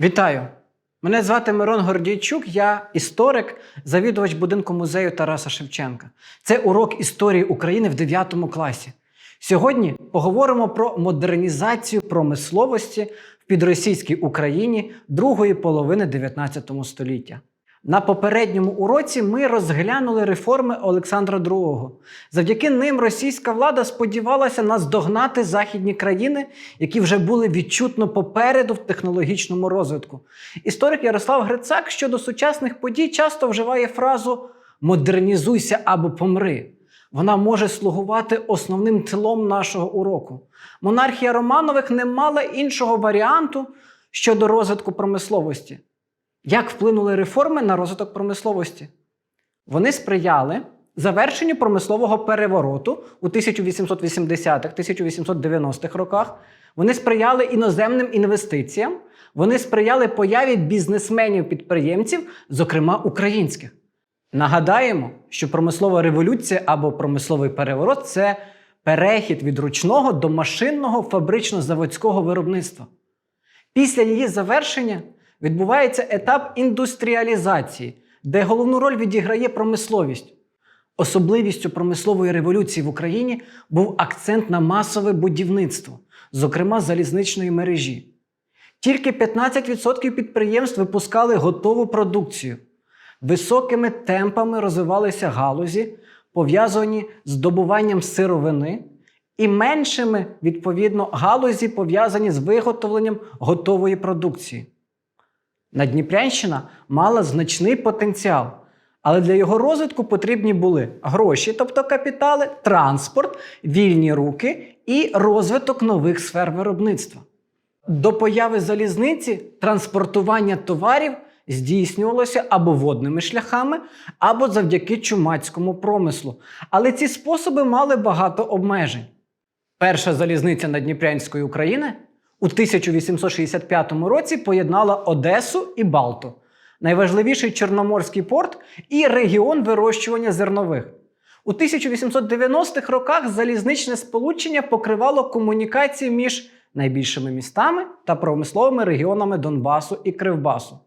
Вітаю! Мене звати Мирон Гордійчук, я історик, завідувач будинку музею Тараса Шевченка. Це урок історії України в 9 класі. Сьогодні поговоримо про модернізацію промисловості в підросійській Україні другої половини 19 століття. На попередньому уроці ми розглянули реформи Олександра II. Завдяки ним російська влада сподівалася наздогнати західні країни, які вже були відчутно попереду в технологічному розвитку. Історик Ярослав Грицак щодо сучасних подій часто вживає фразу модернізуйся або помри. Вона може слугувати основним тилом нашого уроку. Монархія Романових не мала іншого варіанту щодо розвитку промисловості. Як вплинули реформи на розвиток промисловості? Вони сприяли завершенню промислового перевороту у 1880-1890-х роках. Вони сприяли іноземним інвестиціям, вони сприяли появі бізнесменів-підприємців, зокрема українських. Нагадаємо, що промислова революція або промисловий переворот це перехід від ручного до машинного фабрично-заводського виробництва. Після її завершення відбувається етап індустріалізації, де головну роль відіграє промисловість. Особливістю промислової революції в Україні був акцент на масове будівництво, зокрема залізничної мережі. Тільки 15% підприємств випускали готову продукцію. Високими темпами розвивалися галузі, пов'язані з добуванням сировини, і меншими, відповідно, галузі пов'язані з виготовленням готової продукції. Надніпрянщина мала значний потенціал, але для його розвитку потрібні були гроші, тобто капітали, транспорт, вільні руки і розвиток нових сфер виробництва. До появи залізниці транспортування товарів здійснювалося або водними шляхами, або завдяки чумацькому промислу. Але ці способи мали багато обмежень. Перша залізниця Надніпрянської України у 1865 році поєднала Одесу і Балту, найважливіший Чорноморський порт і регіон вирощування зернових. У 1890-х роках залізничне сполучення покривало комунікації між найбільшими містами та промисловими регіонами Донбасу і Кривбасу.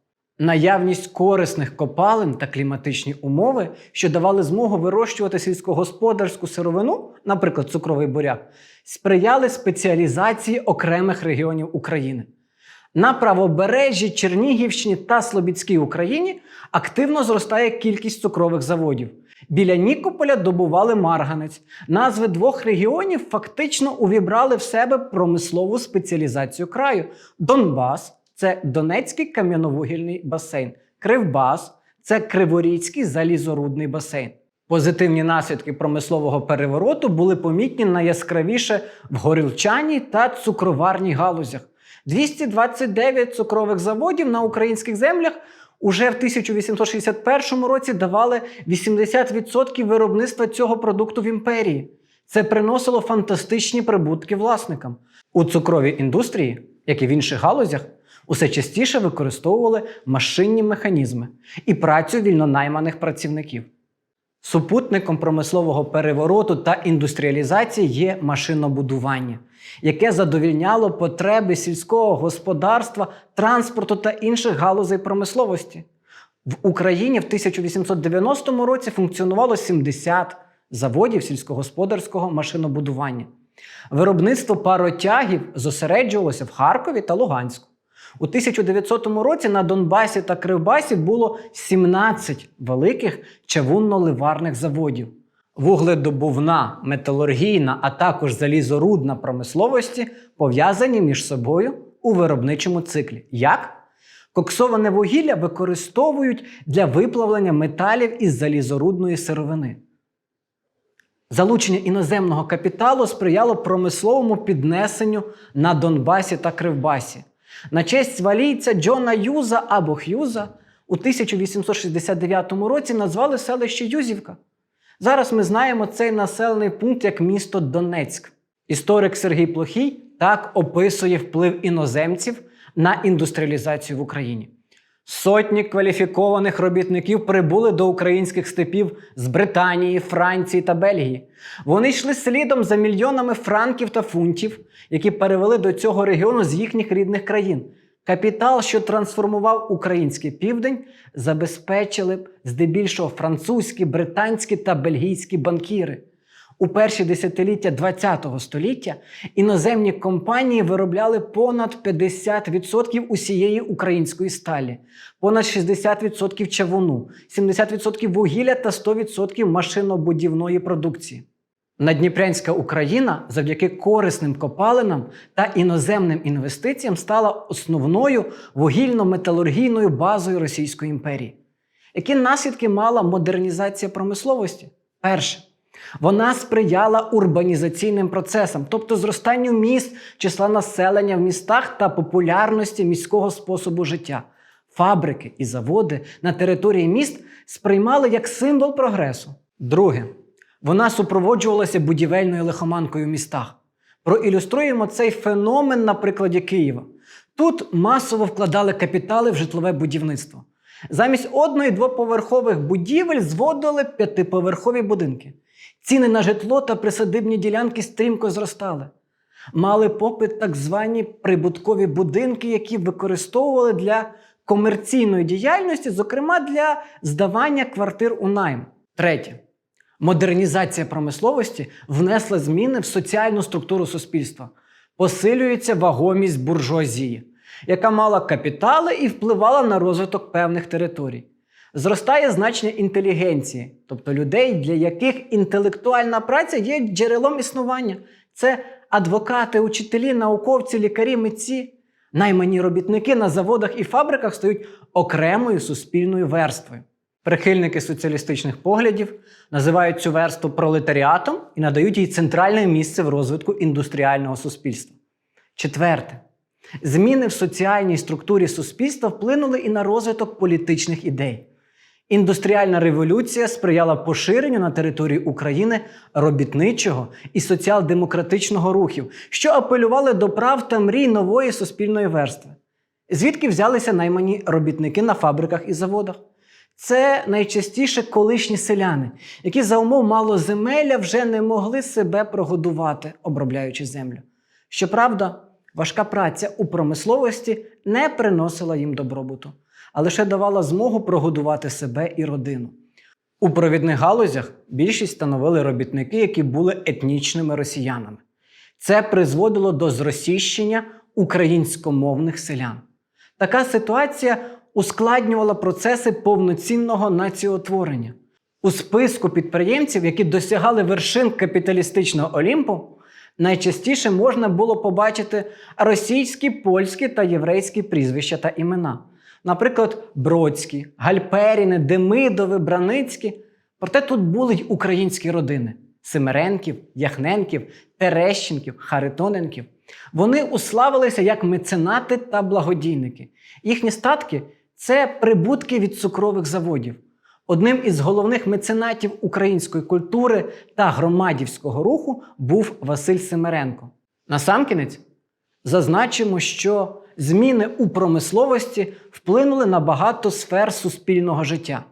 Наявність корисних копалин та кліматичні умови, що давали змогу вирощувати сільськогосподарську сировину, наприклад, цукровий буряк, сприяли спеціалізації окремих регіонів України. На правобережжі Чернігівщині та Слобідській Україні активно зростає кількість цукрових заводів. Біля Нікополя добували марганець. Назви двох регіонів фактично увібрали в себе промислову спеціалізацію краю: Донбас це Донецький кам'яновугільний басейн, Кривбас це Криворізький залізорудний басейн. Позитивні наслідки промислового перевороту були помітні найяскравіше в горілчаній та цукроварній галузях. 229 цукрових заводів на українських землях уже в 1861 році давали 80% виробництва цього продукту в імперії. Це приносило фантастичні прибутки власникам. У цукровій індустрії, як і в інших галузях, усе частіше використовували машинні механізми і працю вільнонайманих працівників. Супутником промислового перевороту та індустріалізації є машинобудування, яке задовільняло потреби сільського господарства, транспорту та інших галузей промисловості. В Україні в 1890 році функціонувало 70 заводів сільськогосподарського машинобудування. Виробництво паротягів зосереджувалося в Харкові та Луганську. У 1900 році на Донбасі та Кривбасі було 17 великих чавунно-ливарних заводів. Вугледобувна, металургійна, а також залізорудна промисловості пов'язані між собою у виробничому циклі. Як? Коксоване вугілля використовують для виплавлення металів із залізорудної сировини. Залучення іноземного капіталу сприяло промисловому піднесенню на Донбасі та Кривбасі. На честь валійця Джона Юза або Х'юза у 1869 році назвали селище Юзівка. Зараз ми знаємо цей населений пункт як місто Донецьк. Історик Сергій Плохій так описує вплив іноземців на індустріалізацію в Україні. Сотні кваліфікованих робітників прибули до українських степів з Британії, Франції та Бельгії. Вони йшли слідом за мільйонами франків та фунтів, які перевели до цього регіону з їхніх рідних країн. капітал, що трансформував український південь, забезпечили б здебільшого французькі, британські та бельгійські банкіри. У перші десятиліття ХХ століття іноземні компанії виробляли понад 50% усієї української сталі, понад 60% чавуну, 70% вугілля та 100% машинобудівної продукції. Надніпрянська Україна завдяки корисним копалинам та іноземним інвестиціям стала основною вугільно-металургійною базою Російської імперії. Які наслідки мала модернізація промисловості? Перше. Вона сприяла урбанізаційним процесам, тобто зростанню міст, числа населення в містах та популярності міського способу життя. Фабрики і заводи на території міст сприймали як символ прогресу. Друге, вона супроводжувалася будівельною лихоманкою в містах. Проілюструємо цей феномен на прикладі Києва. Тут масово вкладали капітали в житлове будівництво. Замість одної двоповерхових будівель зводили п'ятиповерхові будинки. Ціни на житло та присадибні ділянки стрімко зростали. Мали попит так звані прибуткові будинки, які використовували для комерційної діяльності, зокрема для здавання квартир у найм. Третє. Модернізація промисловості внесла зміни в соціальну структуру суспільства. Посилюється вагомість буржуазії, яка мала капітали і впливала на розвиток певних територій. Зростає значення інтелігенції, тобто людей, для яких інтелектуальна праця є джерелом існування. Це адвокати, учителі, науковці, лікарі, митці. Наймані робітники на заводах і фабриках стають окремою суспільною верствою. Прихильники соціалістичних поглядів називають цю верству пролетаріатом і надають їй центральне місце в розвитку індустріального суспільства. Четверте. Зміни в соціальній структурі суспільства вплинули і на розвиток політичних ідей. Індустріальна революція сприяла поширенню на території України робітничого і соціал-демократичного рухів, що апелювали до прав та мрій нової суспільної верстви. Звідки взялися наймані робітники на фабриках і заводах? Це найчастіше колишні селяни, які за умов малоземелля вже не могли себе прогодувати, обробляючи землю. Щоправда, важка праця у промисловості не приносила їм добробуту, а лише давала змогу прогодувати себе і родину. У провідних галузях більшість становили робітники, які були етнічними росіянами. Це призводило до зросіщення українськомовних селян. Така ситуація ускладнювала процеси повноцінного націотворення. У списку підприємців, які досягали вершин капіталістичного Олімпу, найчастіше можна було побачити російські, польські та єврейські прізвища та імена. Наприклад, Бродські, Гальперіни, Демидови, Браницькі. Проте тут були й українські родини: Семеренків, Яхненків, Терещенків, Харитоненків. Вони уславилися як меценати та благодійники. Їхні статки це прибутки від цукрових заводів. Одним із головних меценатів української культури та громадівського руху був Василь Семеренко. Насамкінець зазначимо, що зміни у промисловості вплинули на багато сфер суспільного життя.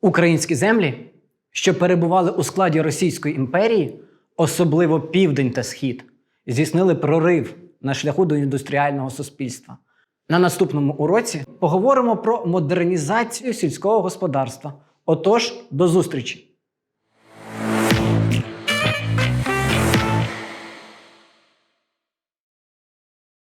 Українські землі, що перебували у складі Російської імперії, особливо південь та схід, здійснили прорив на шляху до індустріального суспільства. На наступному уроці поговоримо про модернізацію сільського господарства. Отож, до зустрічі!